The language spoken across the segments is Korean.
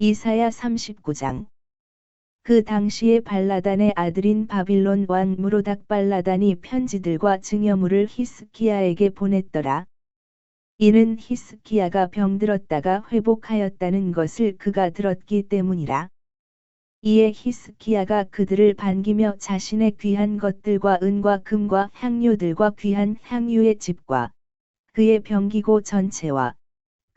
이사야 39장 그 당시에 발라단의 아들인 바빌론 왕 무로닥 발라단이 편지들과 증여물을 히스키야에게 보냈더라. 이는 히스키야가 병들었다가 회복하였다는 것을 그가 들었기 때문이라. 이에 히스키야가 그들을 반기며 자신의 귀한 것들과 은과 금과 향료들과 귀한 향유의 집과 그의 병기고 전체와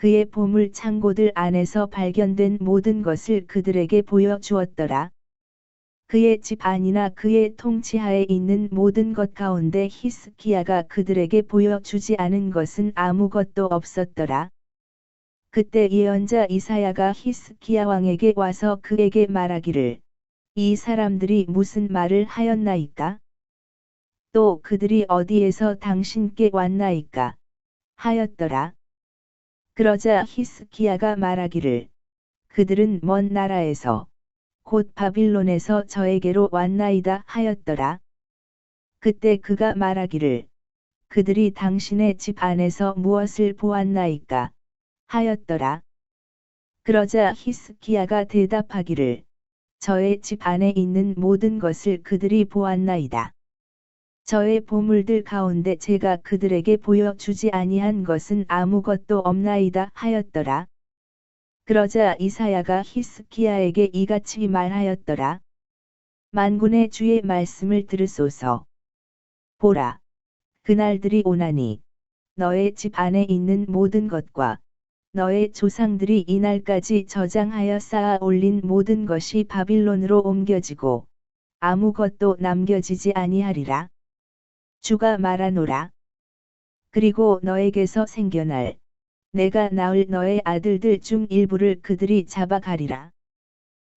그의 보물 창고들 안에서 발견된 모든 것을 그들에게 보여주었더라. 그의 집 안이나 그의 통치하에 있는 모든 것 가운데 히스키야가 그들에게 보여주지 않은 것은 아무것도 없었더라. 그때 예언자 이사야가 히스키야 왕에게 와서 그에게 말하기를 이 사람들이 무슨 말을 하였나이까? 또 그들이 어디에서 당신께 왔나이까? 하였더라. 그러자 히스키야가 말하기를 그들은 먼 나라에서 곧 바빌론에서 저에게로 왔나이다 하였더라. 그때 그가 말하기를 그들이 당신의 집 안에서 무엇을 보았나이까 하였더라. 그러자 히스키야가 대답하기를 저의 집 안에 있는 모든 것을 그들이 보았나이다. 저의 보물들 가운데 제가 그들에게 보여주지 아니한 것은 아무것도 없나이다 하였더라. 그러자 이사야가 히스키야에게 이같이 말하였더라. 만군의 주의 말씀을 들으소서. 보라. 그날들이 오나니 너의 집 안에 있는 모든 것과 너의 조상들이 이날까지 저장하여 쌓아 올린 모든 것이 바빌론으로 옮겨지고 아무것도 남겨지지 아니하리라. 주가 말하노라. 그리고 너에게서 생겨날 내가 낳을 너의 아들들 중 일부를 그들이 잡아가리라.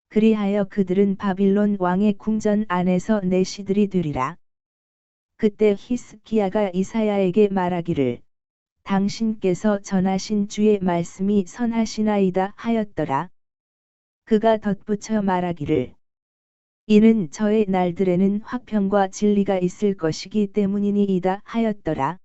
그리하여 그들은 바빌론 왕의 궁전 안에서 내 시들이 되리라. 그때 히스키야가 이사야에게 말하기를 당신께서 전하신 주의 말씀이 선하시나이다 하였더라. 그가 덧붙여 말하기를 이는 저의 날들에는 화평과 진리가 있을 것이기 때문이니이다 하였더라.